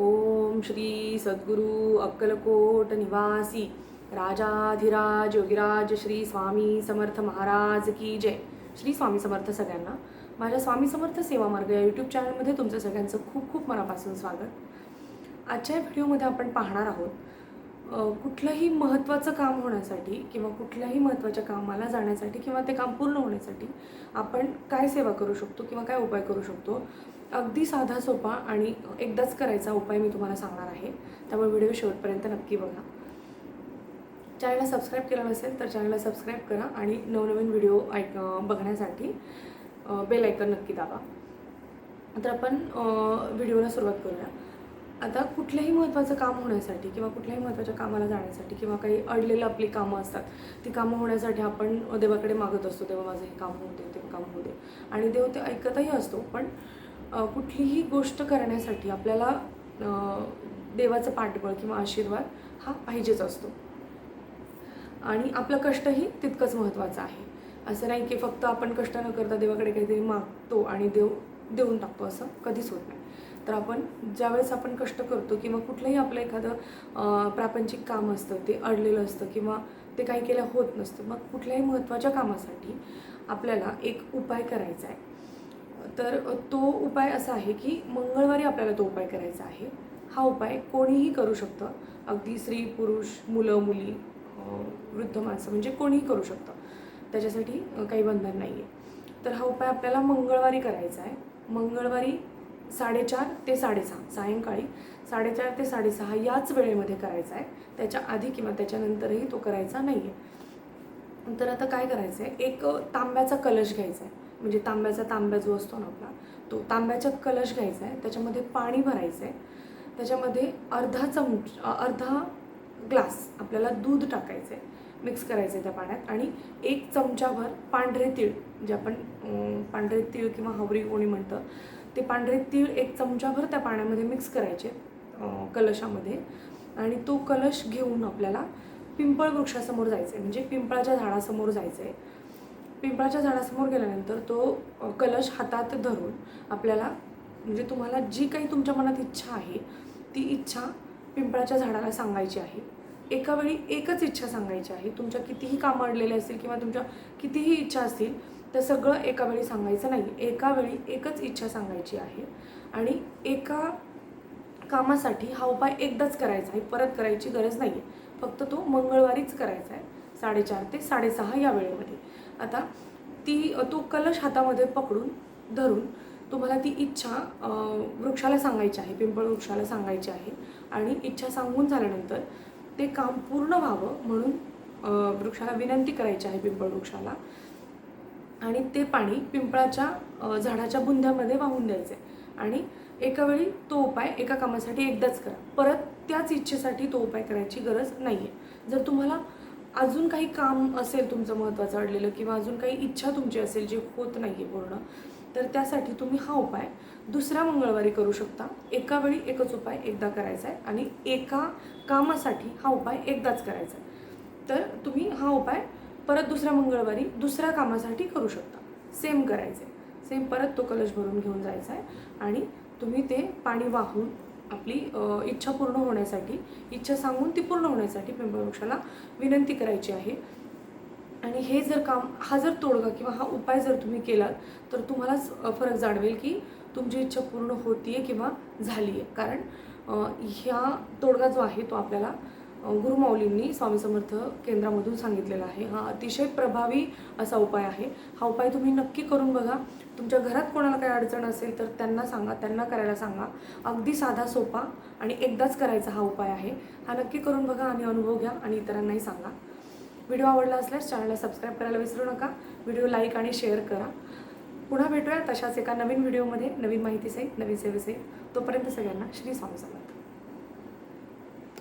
ओम श्री सद्गुरु अक्कलकोट निवासी राजाधिराज योगिराज श्री स्वामी समर्थ महाराज की जय. श्री स्वामी समर्थ सगळ्यांना. माझ्या स्वामी समर्थ सेवा मार्ग या यूट्यूब चॅनलमध्ये तुमचं सगळ्यांचं खूप खूप मनापासून स्वागत. आजच्या व्हिडिओमध्ये आपण पाहणार आहोत कुठलंही महत्त्वाचं काम होण्यासाठी किंवा कुठल्याही महत्त्वाच्या कामाला जाण्यासाठी किंवा ते काम पूर्ण होण्यासाठी आपण काय सेवा करू शकतो किंवा काय उपाय करू शकतो अगदी साधा सोपा आणि एकदाच करायचा उपाय मी तुम्हाला सांगणार आहे. त्यामुळे व्हिडिओ शेवटपर्यंत नक्की बघा. चॅनलला सबस्क्राईब केलं नसेल तर चॅनलला सबस्क्राईब करा आणि नवनवीन व्हिडिओ ऐक बघण्यासाठी बेल आयकन नक्की दाबा. तर आपण व्हिडिओला सुरुवात करूया. आता कुठल्याही महत्त्वाचं काम होण्यासाठी किंवा कुठल्याही महत्त्वाच्या कामाला जाण्यासाठी किंवा काही अडलेलं आपली कामं असतात ती कामं होण्यासाठी आपण देवाकडे मागत असतो तेव्हा माझं हे काम होऊ दे ते काम होऊ दे. आणि देव ते ऐकतही असतो पण कुठलीही गोष्ट करण्यासाठी आपल्याला देवाचं पाठबळ किंवा आशीर्वाद हा पाहिजेच असतो. आणि आपलं कष्टही तितकंच महत्त्वाचं आहे. असं नाही की फक्त आपण कष्ट न करता देवाकडे काहीतरी मागतो आणि देव देऊन टाकतो असं कधीच होत नाही. तर आपण ज्यावेळेस आपण कष्ट करतो किंवा कुठलंही आपलं एखादं प्रापंचिक काम असतं ते अडलेलं असतं किंवा ते काही केलं होत नसतं मग कुठल्याही महत्त्वाच्या कामासाठी आपल्याला एक उपाय करायचा आहे. तर तो उपाय असा आहे की मंगळवारी आपल्याला तो उपाय करायचा आहे. हा उपाय कोणीही करू शकतं. अगदी स्त्री पुरुष मुलं मुली वृद्ध माणसं म्हणजे कोणीही करू शकतं. त्याच्यासाठी काही बंधन नाही आहे तर हा उपाय आपल्याला मंगळवारी करायचा आहे. मंगळवारी साडेचार ते साडेसहा सायंकाळी साडेचार ते साडेसहा याच वेळेमध्ये करायचा आहे. त्याच्या आधी किंवा त्याच्यानंतरही तो करायचा नाही आहे तर आता काय करायचं आहे एक तांब्याचा कलश घ्यायचा आहे म्हणजे तांब्याचा तांब्या जो असतो ना आपला तो तांब्याचा कलश घ्यायचा आहे त्याच्यामध्ये पाणी भरायचं आहे त्याच्यामध्ये अर्धा चमच अर्धा ग्लास आपल्याला दूध टाकायचं आहे मिक्स करायचं आहे त्या पाण्यात आणि एक चमचाभर पांढरे तीळ जे आपण पांढरे तीळ किंवा हवरी कोणी म्हणतं ते पांढरे तीळ एक चमचाभर त्या पाण्यामध्ये मिक्स करायचे अं, कलशामध्ये. आणि तो कलश घेऊन आपल्याला पिंपळ वृक्षासमोर जायचं आहे म्हणजे पिंपळाच्या झाडासमोर जायचं आहे पिंपळाच्या झाडासमोर गेल्यानंतर तो कलश हातात धरून आपल्याला म्हणजे तुम्हाला जी काही तुमच्या मनात इच्छा आहे ती इच्छा पिंपळाच्या झाडाला सांगायची आहे. एका वेळी एकच इच्छा सांगायची आहे. तुमच्या कितीही कामं अडलेले असतील किंवा तुमच्या कितीही इच्छा असतील तर सगळं एका वेळी सांगायचं नाही. एका वेळी एकच इच्छा सांगायची आहे. आणि एका कामासाठी हा उपाय एकदाच करायचा आहे. परत करायची गरज नाही आहे फक्त तो मंगळवारीच करायचा आहे. साडेचार ते साडेसहा या वेळेमध्ये. आता ती तो कलश हातामध्ये पकडून धरून तुम्हाला ती इच्छा वृक्षाला सांगायची आहे. पिंपळ वृक्षाला सांगायची आहे. आणि इच्छा सांगून झाल्यानंतर ते काम पूर्ण व्हावं म्हणून वृक्षाला विनंती करायची आहे पिंपळ वृक्षाला. आणि ते पाणी पिंपळाच्या झाडाच्या बुंध्यामध्ये वाहून द्यायचे. आणि एका वेळी तो उपाय एका कामासाठी एकदाच करा. परत त्याच इच्छेसाठी तो उपाय करायची गरज नाही आहे जर तुम्हाला अजून काही काम असेल तुमचं महत्त्वाचं अडलेलं किंवा अजून काही इच्छा तुमची असेल जी होत नाही आहे पूर्ण तर त्यासाठी तुम्ही हा उपाय दुसऱ्या मंगळवारी करू शकता. एका वेळी एकच उपाय एकदा करायचा आहे आणि एका कामासाठी हा उपाय एकदाच करायचा आहे. तर तुम्ही हा उपाय परत दुसऱ्या मंगळवारी दुसऱ्या कामासाठी करू शकता. सेम करायचं आहे सेम परत तो कलश भरून घेऊन जायचा आहे आणि तुम्ही ते पाणी वाहून आपली इच्छा पूर्ण होण्यासाठी इच्छा सांगून ती पूर्ण होण्यासाठी पिंपळवृक्षाला विनंती करायची आहे. आणि हे जर काम हा जर तोडगा किंवा हा उपाय जर तुम्ही केलात तर तुम्हालाच फरक जाणवेल की तुमची इच्छा पूर्ण होतीये किंवा झाली आहे कारण ह्या तोडगा जो आहे तो आपल्याला गुरुमाऊलींनी स्वामी समर्थ केंद्रामधून सांगितलेला आहे. हा अतिशय प्रभावी असा उपाय आहे. हा उपाय तुम्ही नक्की करून बघा. तुमच्या घरात कोणाला काही अडचण असेल तर त्यांना सांगा त्यांना करायला सांगा. अगदी साधा सोपा आणि एकदाच करायचा हा उपाय आहे. हा नक्की करून बघा आणि अनुभव घ्या आणि इतरांनाही सांगा. व्हिडिओ आवडला असल्यास चॅनलला सबस्क्राईब करायला विसरू नका. व्हिडिओ लाईक आणि शेअर करा. पुन्हा भेटूया तशाच एका नवीन व्हिडिओमध्ये. नवीन माहितीसहित नवीन सेवेसहित तोपर्यंत सगळ्यांना श्री स्वामी समर्थ.